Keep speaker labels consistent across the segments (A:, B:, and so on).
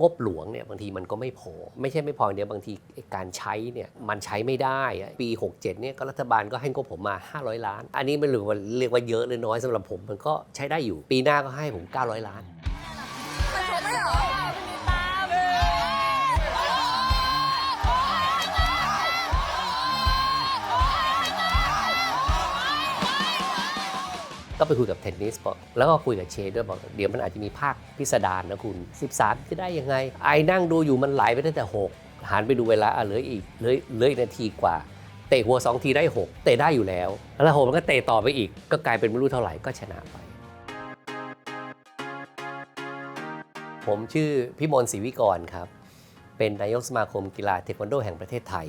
A: งบหลวงเนี่ยบางทีมันก็ไม่พอ ไม่ใช่ไม่พอเดียวบางทีการใช้เนี่ยมันใช้ไม่ได้ ปี 67เนี่ยก็รัฐบาลก็ให้งบผมมา 500 ล้าน อันนี้ไม่รู้ว่าเรียกว่าเยอะหรือน้อยสำหรับผมมันก็ใช้ได้อยู่ ปีหน้าก็ให้ผม 900 ล้าน ก็ไปคุยกับเทนนิสบอกแล้วก็คุยกับเชด้วยบอกเดี๋ยวมันอาจจะมีภาคพิสดารนะคุณ 13 จะได้ยังไง ไอ้นั่งดูอยู่มันไหลไปตั้งแต่ 6หันไปดูเวลาเหลืออีกเหลือเหลืออีกนาทีกว่า เตะหัว 2 ทีได้ 6 เตะได้อยู่แล้ว แล้วโหมันก็เตะต่อไปอีก ก็กลายเป็นไม่รู้เท่าไหร่ก็ชนะไป ผมชื่อพิมลศรีวิกรครับ เป็นนายกสมาคมกีฬาเทควันโดแห่งประเทศไทย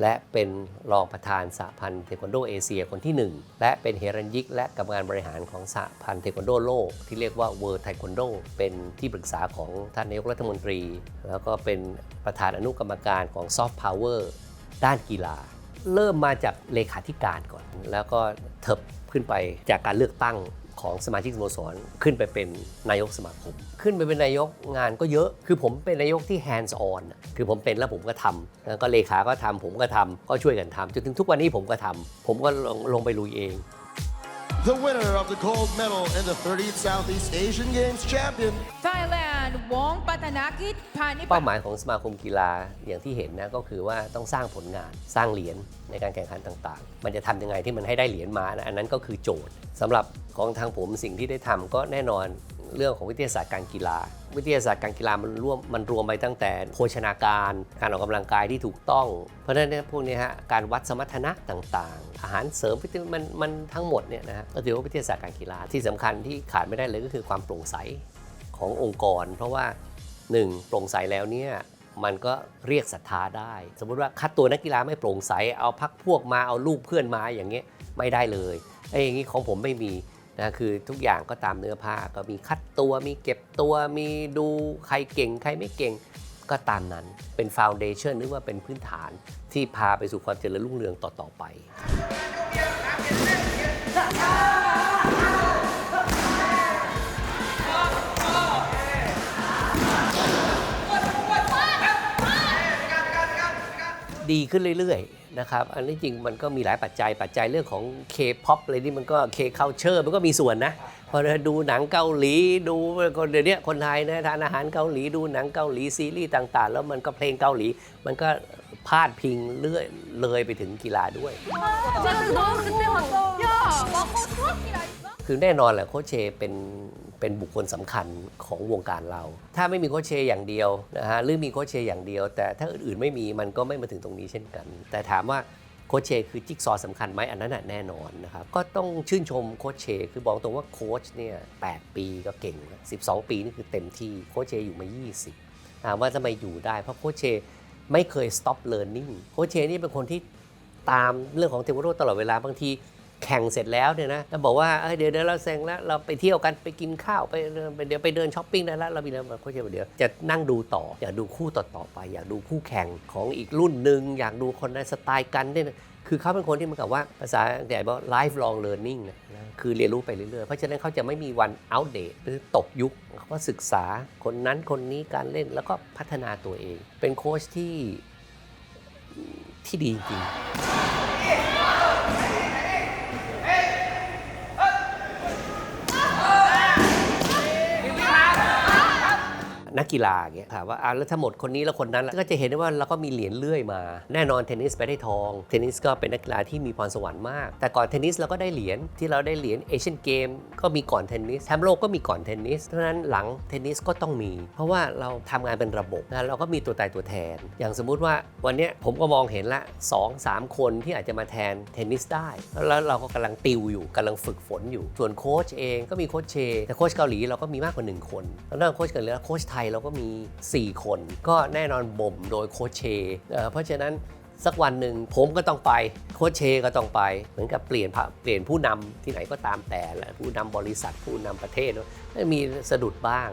A: และเป็นรองประธานสหพันธ์เทควันโดเอเชียคนที่ 1 และเป็นเฮรัญยิก และกรรมการบริหารของสหพันธ์เทควันโดโลก ที่เรียกว่า World Taekwondo เป็นที่ปรึกษาของท่านนายกรัฐมนตรี แล้วก็เป็นประธานอนุกรรมการของ Soft Power ด้านกีฬา เริ่มมาจากเลขาธิการก่อน แล้วก็เถิบขึ้นไปจากการเลือกตั้ง ของสมาชิกสโมสรขึ้นไปเป็นนายกสมาคม ขึ้นไปเป็นนายกงานก็เยอะ คือผมเป็นนายกที่ hands on คือผมเป็นแล้วผมก็ทำแล้วก็เลขาก็ทำผมก็ทำก็ช่วยกันทำจนถึงทุกวันนี้ผมก็ทำผมก็ลงลงไปลุยเอง
B: The winner of the gold medal in the 30th Southeast Asian Games champion,
C: Thailand Wong Patanakit พานิ
A: เป้าหมายของสมาคมกีฬาอย่างที่เห็นนะก็คือว่าต้องสร้างผลงานสร้างเหรียญในการแข่งขันต่างๆ มันจะทำยังไงที่มันให้ได้เหรียญมานะอันนั้นก็คือโจทย์สำหรับของทางผมสิ่งที่ได้ทำก็แน่นอน เรื่องของวิทยาศาสตร์การกีฬา วิทยาศาสตร์การกีฬามันรวมมันรวมไปตั้งแต่โภชนาการ การออกกำลังกายที่ถูกต้อง เพราะฉะนั้นพวกนี้ฮะการวัดสมรรถนะต่างๆ อาหารเสริมวิตามินมันมันทั้งหมดเนี่ยนะฮะก็ถือว่าวิทยาศาสตร์การกีฬาที่สำคัญที่ขาดไม่ได้เลยก็คือความโปร่งใสขององค์กร เพราะว่า 1. โปร่งใสแล้วเนี่ยมันก็เรียกศรัทธาได้ สมมุติว่าคัดตัวนักกีฬาไม่โปร่งใสเอาพักพวกมาเอาลูกเพื่อนมาอย่างเงี้ยไม่ได้เลยไอ้อย่างนี้ของผมไม่มี นะคือทุกอย่างก็ตามเนื้อผ้าก็มีคัดตัวมีเก็บตัวมีดูใครเก่ง ใครไม่เก่งก็ตามนั้นเป็นฟ u n เดชั n นึกว่าเป็นพื้นฐานที่พาไปสู่ความเจริญรุ่งเรืองต่อ ๆ ไป ดีขึ้นเรื่อย ๆ นะครับอันนี้จริงมันก็มีหลายปัจจัยปัจจัยเรื่องของ K-POP อะไรนี่มันก็ K-culture มันก็มีส่วนนะพอเราดูหนังเกาหลีดูคนเดี๋ยวนี้คนไทยนะทานอาหารเกาหลีดูหนังเกาหลีซีรีส์ต่าง ๆ แล้วมันก็เพลงเกาหลี มันก็พาดพิงเลื่อยเลยไปถึงกีฬาด้วย คือแน่นอนแหละโคชเชเป็น เป็นบุคคลสำคัญของวงการเรา ถ้าไม่มีโคชเชอย่างเดียวนะฮะหรือมีโคชเชอย่างเดียว แต่ถ้าอื่นๆไม่มีมันก็ไม่มาถึงตรงนี้เช่นกัน แต่ถามว่าโคชเชคือจิ๊กซอว์สำคัญไหมอันนั้นแน่นอนนะครับก็ต้องชื่นชมโคชเชคือบอกตรงว่าโค้ชเนี่ย8ปีก็เก่งแล้ว12 ปีนี่คือเต็มที่โคชเชอยู่มา 20ถามว่าทำไมอยู่ได้เพราะโคชเชไม่เคย stop learning โคชเชนี่เป็นคนที่ตามเรื่องของเทควันโดตลอดเวลาบางที แข่งเสร็จแล้วเนี่ยนะแล้วบอกว่าเเดี๋ยวเดี๋ยวเราเซ็งแล้วเราไปเที่ยวกันไปกินข้าวไปเดี๋ยวไปเดินช้อปปิ้งได้แล้วเรามีแล้วโคชเชบอกเดี๋ยวจะนั่งดูต่ออยากดูคู่ต่อต่อๆไป อยากดูคู่แข่งของอีกรุ่นหนึ่งอยากดูคนในสไตล์กันเนี่ยคือเขาเป็นคนที่มันกับว่าภาษาอังกฤษบอก lifelong learning นะนะคือเรียนรู้ไปเรื่อยๆ เพราะฉะนั้นเขาจะไม่มีวัน outdate หรือตกยุคเขาก็ศึกษาคนนั้นคนนี้การเล่นแล้วก็พัฒนาตัวเอง เป็นโค้ชที่ที่ดีจริง นักกีฬาอย่างเงี้ยถามว่าอะแล้วถ้าหมดคนนี้แล้วคนนั้นก็จะเห็นได้ว่าเราก็มีเหรียญเลื่อยมา แน่นอนเทนนิสไปได้ทอง เทนนิสก็เป็นนักกีฬาที่มีพรสวรรค์มาก แต่ก่อนเทนนิสเราก็ได้เหรียญที่เราได้เหรียญเอเชียนเกมก็มีก่อนเทนนิสแชมป์โลกก็มีก่อนเทนนิสเพราะนั้นหลังเทนนิสก็ต้องมี เพราะว่าเราทำงานเป็นระบบนะเราก็มีตัวตายตัวแทน อย่างสมมุติว่าวันนี้ผมก็มองเห็นละ 2 3 คนที่อาจจะมาแทนเทนนิสได้ แล้วเราก็กำลังติวอยู่กำลังฝึกฝนอยู่ส่วนโค้ชเองก็มีโค้ชเชแต่โค้ชเกาหลีเราก็มีมากกว่า 1 คนแล้วนอกโค้ชเกาหลีแล้วโค้ชไทยเราก็มี 4 คน ก็แน่นอนบ่มโดยโคชเชเเพราะฉะนั้นสักวันหนึ่งผมก็ต้องไปโคชเชก็ต้องไป เหมือนกับเปลี่ยนเปลี่ยนผู้นำที่ไหนก็ตามแต่แหละผู้นำบริษัทผู้นำประเทศมีสะดุดบ้าง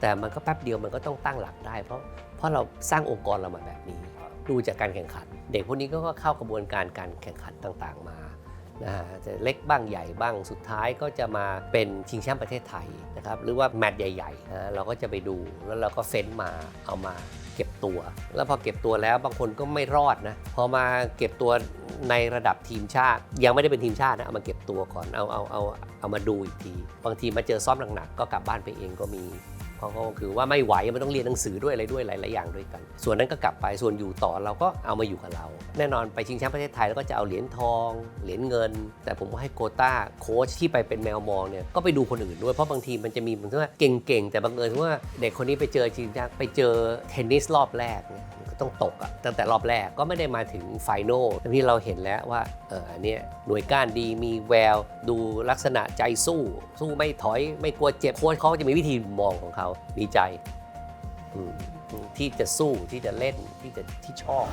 A: แต่มันก็แป๊บเดียวมันก็ต้องตั้งหลักได้ เพราะเพราะเราสร้างองค์กรเรามาแบบนี้ ดูจากการแข่งขัน เด็กพวกนี้ก็เข้ากระบวนการการแข่งขันต่างๆมา นะฮะแต่เล็กบ้างใหญ่บ้างสุดท้ายก็จะมาเป็นชิงแชมป์ประเทศไทยนะครับหรือว่าแมตช์ใหญ่ๆนะเราก็จะไปดูแล้วเราก็เฟ้นมาเอามาเก็บตัว แล้วพอเก็บตัวแล้วบางคนก็ไม่รอดนะพอมาเก็บตัวในระดับทีมชาติ ยังไม่ได้เป็นทีมชาตินะเอามาเก็บตัวก่อนเอาเอาเอาเอามาดูอีกที บางทีมาเจอซ้อมหนักๆก็กลับบ้านไปเองก็มี เขาก็คือว่าไม่ไหวมันต้องเรียนหนังสือด้วยอะไรด้วยหลาย ๆ อย่างด้วยกัน ส่วนนั้นก็กลับไปส่วนอยู่ต่อเราก็เอามาอยู่กับเรา แน่นอนไปชิงแชมป์ประเทศไทยแล้วก็จะเอาเหรียญทอง เหรียญเงิน แต่ผมก็ให้โคต้าโค้ชที่ไปเป็นแมวมองเนี่ยก็ไปดูคนอื่นด้วยเพราะบางทีมันจะมีบางทีว่าเก่ง ๆ แต่บังเอิญว่าเด็กคนนี้ไปเจอจริงจังไปเจอเทนนิสรอบแรกเนี่ย ต้องตกอะตั้งแต่รอบแรกก็ไม่ได้มาถึงไฟนอลที่เราเห็นแล้วว่าเอออันเนี้ยหน่วยก้านดีมีแวว ดูลักษณะใจสู้ สู้ไม่ถอย ไม่กลัวเจ็บโค้ชเขาจะมีวิธีมองของเขามีใจที่จะสู้ที่จะเล่นที่จะที่ชอบ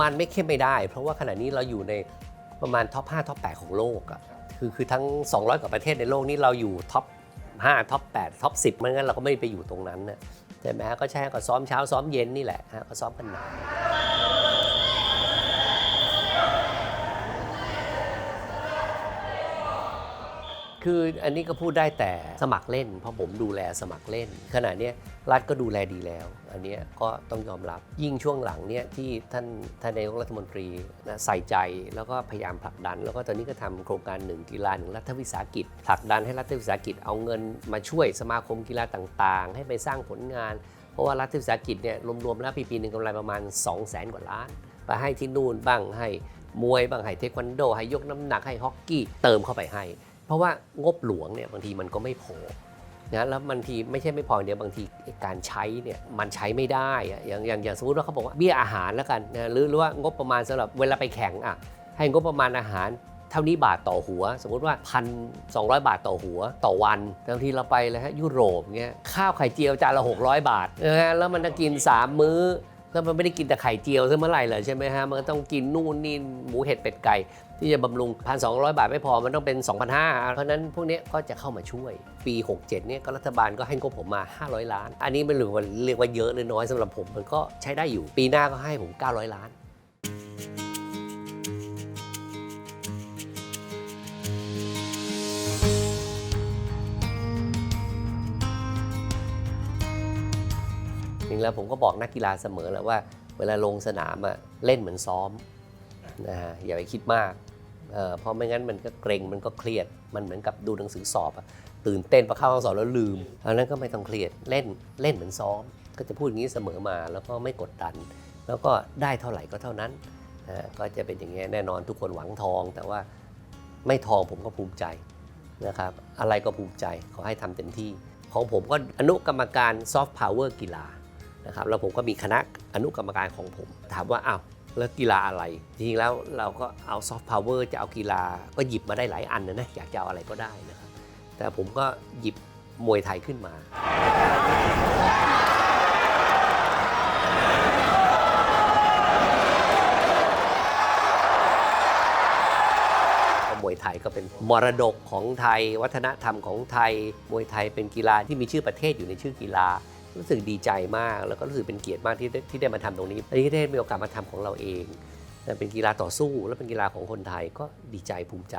A: มันไม่เข้มไม่ได้ เพราะว่าขณะนี้เราอยู่ใน ประมาณท็อป5ท็อป8ของโลกอะคือคือทั้ง 200 กว่าประเทศในโลกนี้เราอยู่ท็อป5ท็อป8ท็อป10ไม่งั้นเราก็ไม่ไปอยู่ตรงนั้นนะใช่ไหมฮะก็ใช่ก็ซ้อมเช้าซ้อมเย็นนี่แหละฮะก็ซ้อมกันหนัก คืออันนี้ก็พูดได้แต่สมัครเล่น เพราะผมดูแลสมัครเล่น ขณะนี้รัฐก็ดูแลดีแล้ว อันนี้ก็ต้องยอมรับยิ่งช่วงหลังเนี่ยที่ท่านท่านนายกรัฐมนตรีนะใส่ใจแล้วก็พยายามผลักดัน แล้วก็ตอนนี้ก็ทำโครงการหนึ่งกีฬาหนึ่งรัฐวิสาหกิจผลักดันให้รัฐวิสาหกิจเอาเงินมาช่วยสมาคมกีฬาต่างๆ ให้ไปสร้างผลงาน เพราะว่ารัฐวิสาหกิจเนี่ยรวมๆแล้วปีปีหนึ่งกำไรประมาณ 2 0 0 0 0 0กว่าล้านไปให้ที่นู่นบ้างให้มวยบ้างให้เทควันโดให้ยกน้ำหนักให้ฮอกกี้เติมเข้าไปให้ เพราะว่างบหลวงเนี่ยบางทีมันก็ไม่พอนะแล้วบางทีไม่ใช่ไม่พออย่างเดียวบางทีการใช้เนี่ยมันใช้ไม่ได้อะอย่างอย่างอย่างสมมติว่าเขาบอกว่าเบี้ยอาหารแล้วกันนะหรือหรือว่างบประมาณสำหรับเวลาไปแข่งอะให้งบประมาณอาหารเท่านี้บาทต่อหัว สมมุติว่าพันสองบาทต่อหัวต่อวันบางทีเราไปเลยฮะยุโรปเงี้ยข้าวไข่เจียวจานละ 600 บาทนะฮะแล้วมันจะกิน 3 มื้อ ถ้ามันไม่ได้กินแต่ไข่เจียวซะเมื่อไหร่เลยใช่ไหมฮะ มันก็ต้องกินนู่นนี่หมูเห็ดเป็ดไก่ที่จะบำรุง 1,200 บาทไม่พอ มันต้องเป็น 2,500 เพราะนั้นพวกนี้ก็จะเข้ามาช่วย ปี 67 เนี่ยก็รัฐบาลก็ให้งบผมมา 500 ล้าน อันนี้ไม่รู้ว่าเรียกว่าเยอะหรือน้อยสำหรับผม มันก็ใช้ได้อยู่ ปีหน้าก็ให้ผม 900 ล้าน แล้วผมก็บอกนักกีฬาเสมอแหล้วว่า เวลาลงสนามอะเล่นเหมือนซ้อมนะฮะอย่าไปคิดมากเพราะไม่งั้นมันก็เกรงมันก็เครียดมันเหมือนกับดูหนังสือสอบอะตื่นเต้นพอเข้าห้องสอบแล้วลืมอันนั้นก็ไม่ต้องเครียดเล่นเล่นเหมือนซ้อม ก็จะพูดอย่างนี้เสมอมาแล้วก็ไม่กดดัน แล้วก็ได้เท่าไหร่ก็เท่านั้นก็จะเป็นอย่างนี้ยแน่นอนทุกคนหวังทอง แต่ว่าไม่ทองผมก็ภูมิใจนะครับอะไรก็ภูมิใจขอให้ทำเต็มที่ ของผมก็อนุกรรมการซอฟต์พาวเวอร์กีฬา นะครับแล้วผมก็มีคณะอนุกรรมการของผม ถามว่าอ้าวแล้วกีฬาอะไร จริงๆแล้วเราก็เอาซอฟต์พาวเวอร์จะเอากีฬาก็หยิบมาได้หลายอันนะนะอยากจะเอาอะไรก็ได้นะครับแต่ผมก็หยิบมวยไทยขึ้นมา มวยไทยก็เป็นมรดกของไทย วัฒนธรรมของไทย มวยไทยเป็นกีฬาที่มีชื่อประเทศอยู่ในชื่อกีฬา รู้สึกดีใจมาก แล้วก็รู้สึกเป็นเกียรติมากที่ได้ที่ได้มาทำตรงนี้อันนี้ได้มีโอกาสมาทำของเราเองนะเป็นกีฬาต่อสู้และเป็นกีฬาของคนไทยก็ดีใจภูมิใจ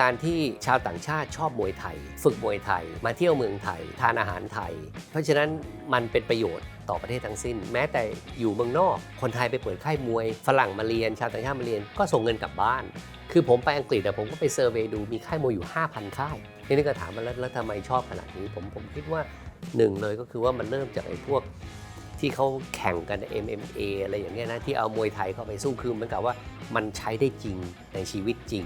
A: การที่ชาวต่างชาติชอบมวยไทย ฝึกมวยไทย มาเที่ยวเมืองไทย ทานอาหารไทย เพราะฉะนั้นมันเป็นประโยชน์ต่อประเทศทั้งสิ้น แม้แต่อยู่เมืองนอก คนไทยไปเปิดค่ายมวย ฝรั่งมาเรียน ชาวต่างชาติมาเรียนก็ส่งเงินกลับบ้าน คือผมไปอังกฤษอะผมก็ไปเซอร์เวยดูมีค่ายมวยอยู่ 5,000 ค่ายทีนี้ก็ถามมาแล้วแล้วทำไมชอบขนาดนี้ผมผมคิดว่าหนึ่งเลยก็คือว่ามันเริ่มจากไอ้พวกที่เขาแข่งกัน MMA อะไรอย่างเงี้ยนะที่เอามวยไทยเข้าไปสู้คือเหมือนกับว่ามันใช้ได้จริงในชีวิตจริง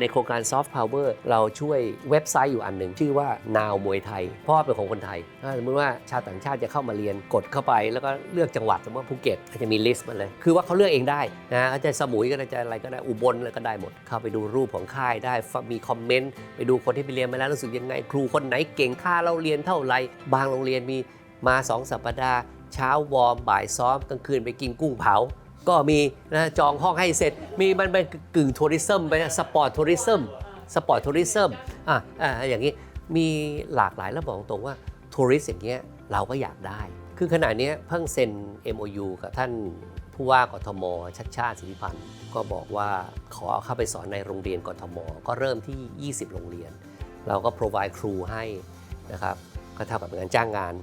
A: ในโครงการ Soft Power เราช่วยเว็บไซต์อยู่อันหนึ่งชื่อว่า Now มวยไทย เพราะว่าเป็นของคนไทย ถ้าสมมติว่าชาวต่างชาติจะเข้ามาเรียนกดเข้าไป แล้วก็เลือกจังหวัดสมมติภูเก็ตก็จะมีลิสต์มาเลย คือว่าเขาเลือกเองได้นะเขาจะสมุยก็ได้จะอะไรก็ได้อุบลอะไรก็ได้หมด เข้าไปดูรูปของค่ายได้มีคอมเมนต์ไปดูคนที่ไปเรียนมาแล้วรู้สึกยังไง ครูคนไหนเก่งค่าเราเรียนเท่าไหร่บางโรงเรียนมีมาสองสัปดาห์เช้าวอร์มบ่ายซ้อมกลางคืนไปกินกุ้งเผา ก็มีนะจองห้องให้เสร็จ มีมันเป็นกึ่งทัวริซึมไปสปอร์ตทัวริซึมสปอร์ตทัวริซึมอะอะอย่างนี้มีหลากหลายแล้วบอกตรงว่าทัวริสอย่างเงี้ยเราก็อยากได้ คือขณะนี้เพิ่งเซ็น MOU กับท่านผู้ว่ากทม ชัดชาติสิทธิพันธ์ก็บอกว่าขอเข้าไปสอนในโรงเรียนกทม ก็เริ่มที่ 20 โรงเรียน เราก็ provide ครูให้นะครับก็เท่ากับเป็นจ้างงาน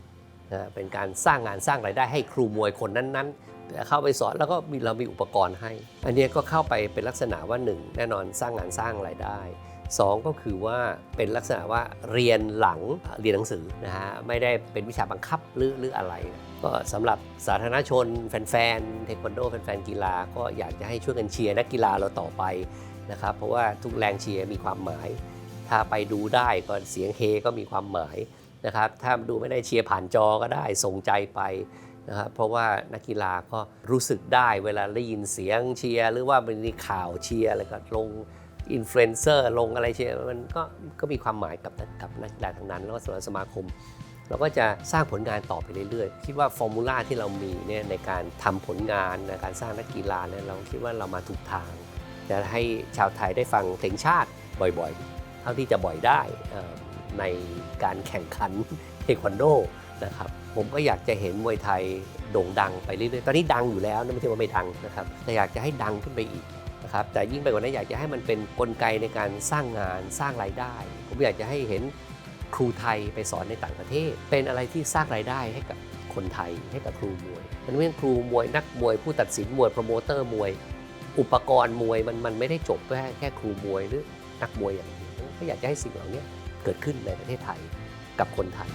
A: นะเป็นการสร้างงานสร้างรายได้ให้ครูมวยคนนั้นๆ เข้าไปสอนแล้วก็มีเรามีอุปกรณ์ให้ อันนี้ก็เข้าไปเป็นลักษณะว่า 1 แน่นอนสร้างงานสร้างรายได้ 2 ก็คือว่าเป็นลักษณะว่าเรียนหลังเรียนหนังสือนะฮะไม่ได้เป็นวิชาบังคับหรือหรืออะไร ก็สำหรับสาธารณชนแฟนๆเทควันโดแฟนๆกีฬา ก็อยากจะให้ช่วยกันเชียร์นักกีฬาเราต่อไปนะครับเพราะว่าทุกแรงเชียร์มีความหมาย ถ้าไปดูได้ก็เสียงเฮก็มีความหมายนะครับถ้าดูไม่ได้เชียร์ผ่านจอก็ได้ส่งใจไป นะครับเพราะว่านักกีฬาก็รู้สึกได้เวลาได้ยินเสียงเชียร์หรือว่ามีข่าวเชียร์อะไรก็ลงอินฟลูเอนเซอร์ลงอะไรเชียร์มันก็ก็มีความหมายกับกับนักกีฬาทั้งนั้น แล้วก็สำหรับสมาคม เราก็จะสร้างผลงานต่อไปเรื่อยๆ คิดว่าฟอร์มูลาที่เรามีเนี่ยในการทำผลงานในการสร้างนักกีฬาเนี่ยเราคิดว่าเรามาถูกทางจะให้ชาวไทยได้ฟังเพลงชาติบ่อยๆ เท่าที่จะบ่อยได้ในการแข่งขันเทควันโด นะครับผมก็อยากจะเห็นมวยไทยโด่งดังไปเรื่อยๆตอนนี้ดังอยู่แล้วนะไม่ใช่ว่าไม่ดังนะครับแต่อยากจะให้ดังขึ้นไปอีกนะครับแต่ยิ่งไปกว่านั้นอยากจะให้มันเป็นกลไกในการสร้างงานสร้างรายได้ ผมอยากจะให้เห็นครูไทยไปสอนในต่างประเทศ เป็นอะไรที่สร้างรายได้ให้กับคนไทยให้กับครูมวยมันไม่ใช่ครูมวยนักมวยผู้ตัดสินมวยโปรโมเตอร์มวย อุปกรณ์มวยมันมันไม่ได้จบแค่แค่ครูมวยหรือนักมวยอย่างเดียวก็อยากจะให้สิ่งเหล่านี้เกิดขึ้นในประเทศไทยกับคนไทย